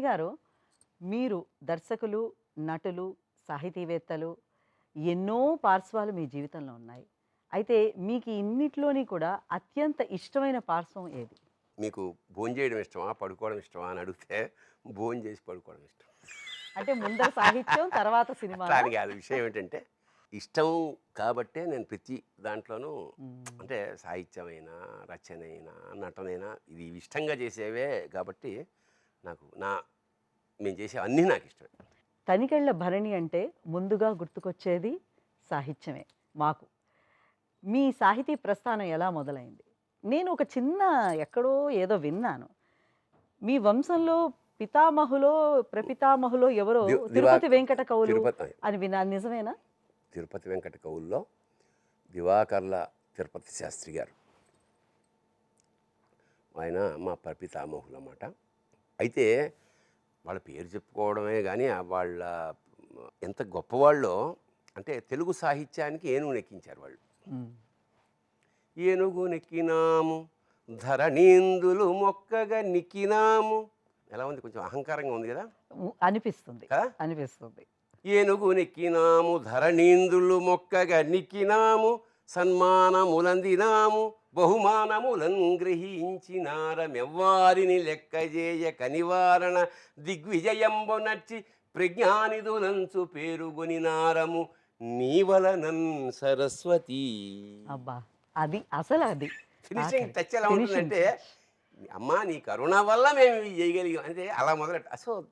మణి గారు మీరు దర్శకులు నటులు సాహితీవేత్తలు ఎన్నో పార్శ్వాలు మీ జీవితంలో ఉన్నాయి. అయితే మీకు ఇన్నిట్లోని కూడా అత్యంత ఇష్టమైన పార్శ్వం ఏది? మీకు భోజనం చేయడం ఇష్టమా? పడుకోవడం ఇష్టమా? అని అడిగితే భోజనం చేసి పడుకోవడం ఇష్టం. అంటే ముందర సాహిత్యం తర్వాత సినిమా దానికి అది విషయం ఏంటంటే ఇష్టం కాబట్టే నేను ప్రతి దాంట్లోనూ అంటే సాహిత్యమైనా రచనైనా నటనైనా ఇది ఇష్టంగా చేసేవే కాబట్టి నాకు నా మేము చేసే అన్నీ నాకు ఇష్టమే. తనికెళ్ళ భరణి అంటే ముందుగా గుర్తుకొచ్చేది సాహిత్యమే మాకు. మీ సాహితీ ప్రస్థానం ఎలా మొదలైంది? నేను ఒక చిన్న ఎక్కడో ఏదో విన్నాను. మీ వంశంలో పితామహులో ప్రపితామహులో ఎవరో తిరుపతి వెంకట కవులు అని విన్నా నిజమేనా? తిరుపతి వెంకట కవుల్లో దివాకర్ల తిరుపతి శాస్త్రి గారు. ఆయన మా పర్పితామోహులు అన్నమాట అయితే వాళ్ళ పేరు చెప్పుకోవడమే కానీ వాళ్ళ ఎంత గొప్పవాళ్ళో అంటే తెలుగు సాహిత్యానికి ఏనుగు నెక్కించారు వాళ్ళు. ఏనుగు నెక్కినాము ధరణీందులు మొక్కగా నిక్కినాము. ఎలా ఉంది? కొంచెం అహంకారంగా ఉంది కదా? అనిపిస్తుంది. అనిపిస్తుంది. ఏనుగు నెక్కినాము ధరణీంద్రులు మొక్కగా నిక్కినాము సన్మానములందినాము. బహుమానములం గ్రహించినారమెవ్వారిని లెక్కజేయ కనివారణ దిగ్విజయంబు నచ్చి ప్రజ్ఞానిదులంచు పేరుగొనినారము నీవలనన్ సరస్వతి. అబ్బా అది అసలు అది. ఫినిషింగ్. టచ్ ఎలా ఉంటుందంటే అమ్మా నీ కరుణ వల్ల మేము ఇవి చేయగలిగాం. అంటే అలా మొదలెట్ట సో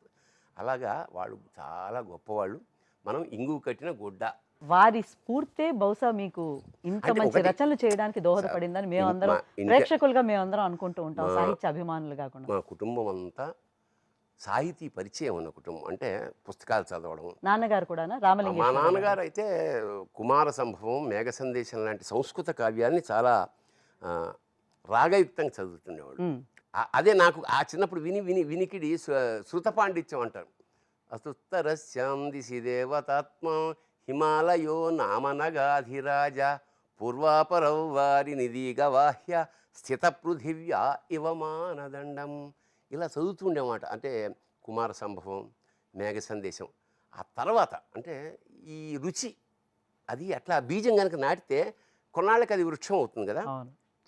అలాగా వాళ్ళు చాలా గొప్పవాళ్ళు. మనం ఇంగు కట్టిన గుడ్డ. వారి స్ఫూర్తే బహుశా మీకు ఇంత మంచి రచనలు చేయడానికి దోహదపడిందని మేమందరం మా ప్రేక్షకులుగా మేమందరం అనుకుంటూ ఉంటాం మా- సాహిత్య అభిమానులు కాకుండా. మా కుటుంబం అంతా సాహితీ పరిచయం ఉన్న కుటుంబం. అంటే పుస్తకాలు చదవడం. నాన్నగారు కూడా మా రామలింగేశ్వర నాన్నగారు అయితే కుమార సంభవం మేఘ సందేశం లాంటి సంస్కృత కావ్యాన్ని చాలా రాగయుక్తంగా చదువుతుండేవాడు అదే నాకు ఆ చిన్నప్పుడు విని విని వినికిడి శృత పాండిత్యం అంటారు. అస్తుత్తరస్యాం దిశి దేవతాత్మ హిమాలయో నామనగాధిరాజ పూర్వాపరౌ వారి నిధిగవాహ్య స్థిత పృథివ్యా ఇవ మానదండం. ఇలా చదువుతుండేమాట అంటే కుమార సంభవం మేఘ సందేశం. ఆ తర్వాత అంటే ఈ రుచి అది అట్లా బీజం కనుక నాటితే కొన్నాళ్ళకి అది వృక్షం అవుతుంది కదా.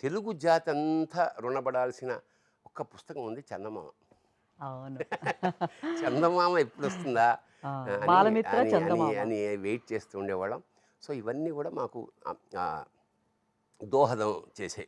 తెలుగు జాతి అంతా రుణపడాల్సిన ఒక్క పుస్తకం ఉంది చందమామ. అవును. చందమామ ఎప్పుడు వస్తుందా అని- వెయిట్ చేస్తూ ఉండేవాళ్ళం. సో ఇవన్నీ కూడా మాకు దోహదం చేసే